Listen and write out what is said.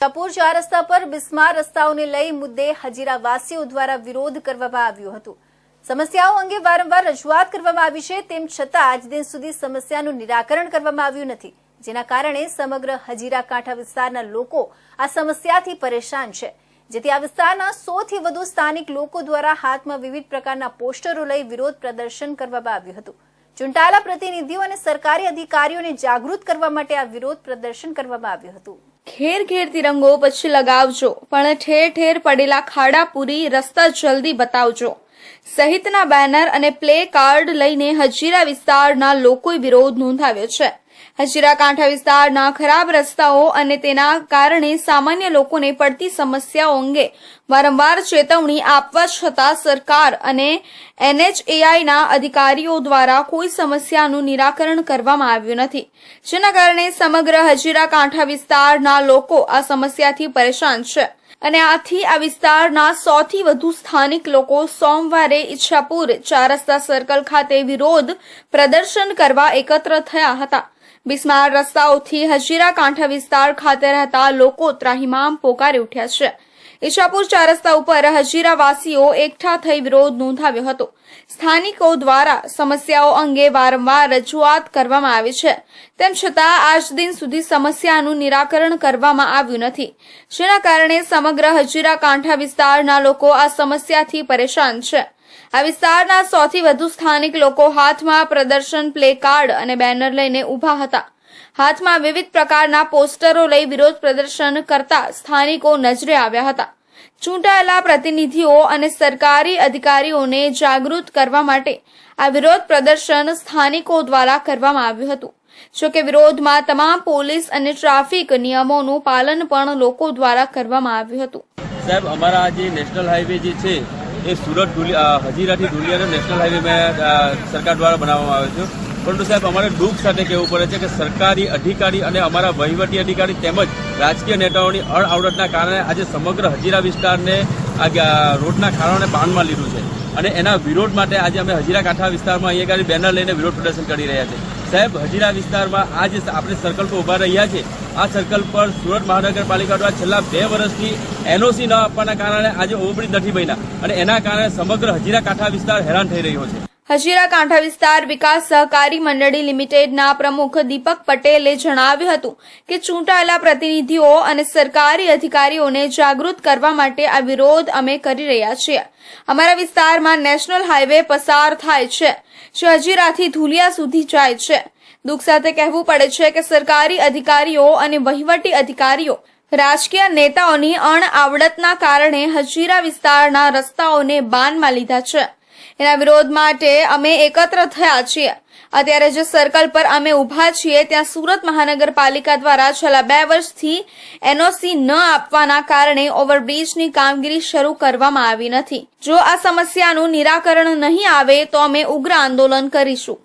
કપૂર ચાર રસ્તા પર બિસ્માર રસ્તાઓને લઈ મુદ્દે હજીરાવાસીઓ દ્વારા વિરોધ કરવામાં આવ્યો હતો. સમસ્યાઓ અંગે વારંવાર રજૂઆત કરવામાં આવી છે, તેમ છતાં આજ દિન સુધી સમસ્યાનું નિરાકરણ કરવામાં આવ્યું નથી. જેના કારણે સમગ્ર હજીરા કાંઠા વિસ્તારના લોકો આ સમસ્યાથી પરેશાન છે. જેથી આ વિસ્તારના સોથી વધુ સ્થાનિક લોકો દ્વારા હાથમાં વિવિધ પ્રકારના પોસ્ટરો લઈ વિરોધ પ્રદર્શન કરવામાં આવ્યું હતું. ચૂંટાયેલા પ્રતિનિધિઓ અને સરકારી અધિકારીઓને જાગૃત કરવા માટે આ વિરોધ પ્રદર્શન કરવામાં આવ્યું હતું. ઘેર ઘેર તિરંગો પછી લગાવજો. પણ ઠેર ઠેર પડેલા ખાડા પૂરી રસ્તા જલ્દી બતાવજો. સહિતના બેનર અને પ્લે કાર્ડ લઈને હજીરા વિસ્તારના લોકોએ વિરોધ નોંધાવ્યો છે. હજીરા કાંઠા વિસ્તારના ખરાબ રસ્તાઓ અને તેના કારણે સામાન્ય લોકોને પડતી સમસ્યાઓ અંગે વારંવાર ચેતવણી આપવા છતાં સરકાર અને એનએચએઆઈના અધિકારીઓ દ્વારા કોઈ સમસ્યાનું નિરાકરણ કરવામાં આવ્યું નથી. જેના કારણે સમગ્ર હજીરા કાંઠા વિસ્તારના લોકો આ સમસ્યાથી પરેશાન છે અને આથી આ વિસ્તારના સૌથી વધુ સ્થાનિક લોકો સોમવારે ઈચ્છાપુર ચાર રસ્તા સર્કલ ખાતે વિરોધ પ્રદર્શન કરવા એકત્ર થયા હતા. બિસ્માર રસ્તાઓથી હજીરા કાંઠા વિસ્તાર ખાતે રહેતા લોકો ત્રાહિમામ પોકારી ઉઠ્યા છે. ઈશાપુર ચાર રસ્તા ઉપર હજીરાવાસીઓ એકઠા થઈ વિરોધ નોંધાવ્યો હતો. સ્થાનિકો દ્વારા સમસ્યાઓ અંગે વારંવાર રજૂઆત કરવામાં આવી છે. તેમ છતાં આજ દિન સુધી સમસ્યાનું નિરાકરણ કરવામાં આવ્યું નથી. જેના કારણે સમગ્ર હજીરા કાંઠા વિસ્તારના લોકો આ સમસ્યાથી પરેશાન છે. આ વિસ્તારના સૌથી વધુ સ્થાનિક લોકો હાથમાં પ્રદર્શન પ્લે કાર્ડ અને બેનર લઈને ઊભા હતા. હાથમાં વિવિધ પ્રકારના પોસ્ટરો લઈ વિરોધ પ્રદર્શન કરતા સ્થાનિકો નજરે આવ્યા હતા. ચૂંટાયેલા પ્રતિનિધિઓ અને સરકારી અધિકારીઓને જાગૃત કરવા માટે આ વિરોધ પ્રદર્શન સ્થાનિકો દ્વારા કરવામાં આવ્યું હતું. જોકે વિરોધમાં તમામ પોલીસ અને ટ્રાફિક નિયમોનું પાલન પણ લોકો દ્વારા કરવામાં આવ્યું હતું. સાહેબ, અમારા જે નેશનલ હાઈવે જે છે એ સુરત હજીરાથી ઢુલિયાનો નેશનલ હાઈવે મેં સરકાર દ્વારા બનાવવામાં આવ્યો છે. પરંતુ સાહેબ, અમારે દુઃખ સાથે કહેવું પડે છે કે સરકારી અધિકારી અને અમારા વહીવટી અધિકારી તેમજ રાજકીય નેતાઓની અણઆવડતના કારણે આજે સમગ્ર હજીરા વિસ્તારને આ રોડના કારણે બાંધમાં લીધું છે. અને એના વિરોધ માટે આજે અમે હજીરા કાંઠા વિસ્તારમાં અહીંયા આગળ બેનર લઈને વિરોધ પ્રદર્શન કરી રહ્યા છે. સાહેબ, હજીરા વિસ્તારમાં આ જે આપણે સર્કલ પર ઊભા રહ્યા છે આ સર્કલ પર સુરત મહાનગરપાલિકા દ્વારા છેલ્લા બે વર્ષથી એનઓસી ન આપવાના કારણે આજે ઓવરબ્રિજ નથી બન્યા. અને એના કારણે સમગ્ર હજીરા કાંઠા વિસ્તાર હેરાન થઈ રહ્યો છે. હજીરા કાંઠા વિસ્તાર વિકાસ સહકારી મંડળી લિમિટેડના પ્રમુખ દીપક પટેલે જણાવ્યું હતું કે ચૂંટાયેલા પ્રતિનિધિઓ અને સરકારી અધિકારીઓને જાગૃત કરવા માટે આ વિરોધ અમે કરી રહ્યા છીએ. અમારા વિસ્તારમાં નેશનલ હાઈવે પસાર થાય છે, જે હજીરાથી ધુલિયા સુધી જાય છે. દુઃખ સાથે કહેવું પડે છે કે સરકારી અધિકારીઓ અને વહીવટી અધિકારીઓ, રાજકીય નેતાઓની અણઆવડતના કારણે હજીરા વિસ્તારના રસ્તાઓને બાનમાં લીધા છે. એના વિરોધ માટે અમે એકત્ર થયા છીએ. અત્યારે જે સર્કલ પર અમે ઊભા છીએ, ત્યાં સુરત મહાનગરપાલિકા દ્વારા છેલ્લા બે વર્ષથી એનઓસી ન આપવાના કારણે ઓવરબ્રિજની કામગીરી શરૂ કરવામાં આવી નથી. જો આ સમસ્યાનું નિરાકરણ નહીં આવે, તો અમે ઉગ્ર આંદોલન કરીશું.